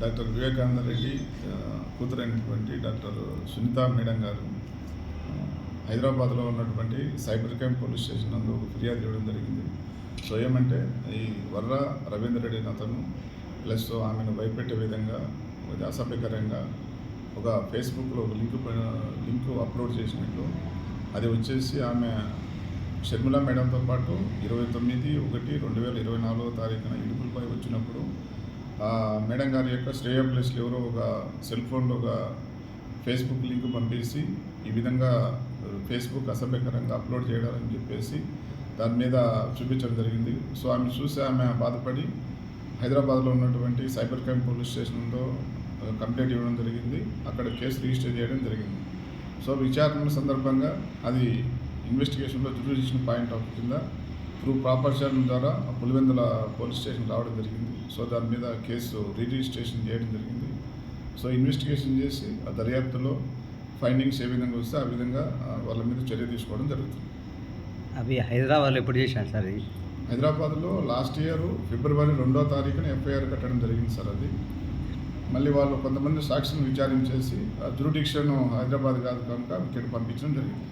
Doctor Vivekananda Reddy కూతురైనటువంటి doctor Sunitha madam గారు హైదరాబాద్లో ఉన్నటువంటి సైబర్ క్రైమ్ పోలీస్ స్టేషన్ నందు ఒక ఫిర్యాదు ఇవ్వడం జరిగింది. సో ఏమంటే ఈ వర్ర రవీందర్ రెడ్డి అతను ప్లస్ ఆమెను భయపెట్టే విధంగా ఒక అసభ్యకరంగా ఒక ఫేస్బుక్లో ఒక లింక్ లింక్ అప్లోడ్ చేసినట్లు అది వచ్చేసి ఆమె షర్మిల మేడంతో పాటు ఇరవై తొమ్మిది ఒకటి రెండు వేల ఇరవై నాలుగో తారీఖున ఇడుపులపై వచ్చినప్పుడు మేడం గారి యొక్క శ్రేయ ప్లేస్లో ఎవరో ఒక సెల్ ఫోన్లో ఒక ఫేస్బుక్ లింక్ పంపేసి ఈ విధంగా ఫేస్బుక్ అసభ్యకరంగా అప్లోడ్ చేయడాలని చెప్పేసి దాని మీద చూపించడం జరిగింది. సో ఆమె చూసి ఆమె బాధపడి హైదరాబాద్లో ఉన్నటువంటి సైబర్ క్రైమ్ పోలీస్ స్టేషన్లో కంప్లైంట్ ఇవ్వడం జరిగింది. అక్కడ కేసు రిజిస్టర్ చేయడం జరిగింది. సో విచారణ సందర్భంగా అది ఇన్వెస్టిగేషన్లో జుడిషియల్ పాయింట్ ఆఫ్ కింద త్రూ ప్రాపర్షన్ ద్వారా పులివెందుల పోలీస్ స్టేషన్ రావడం జరిగింది. సో దాని మీద కేసు రిజిస్ట్రేషన్ చేయడం జరిగింది. సో ఇన్వెస్టిగేషన్ చేసి ఆ దర్యాప్తులో ఫైండింగ్స్ ఏ విధంగా వస్తే ఆ విధంగా వాళ్ళ మీద చర్య తీసుకోవడం జరుగుతుంది. అవి హైదరాబాద్లో ఎప్పుడు చేశాను సార్ హైదరాబాద్లో లాస్ట్ ఇయర్ ఫిబ్రవరి రెండో తారీఖున ఎఫ్ఐఆర్ కట్టడం జరిగింది సార్ అది. మళ్ళీ వాళ్ళు కొంతమంది సాక్షులను విచారించేసి జ్యూరిడిక్షన్ హైదరాబాద్ కాదు కనుక ఇక్కడ పంపించడం జరిగింది.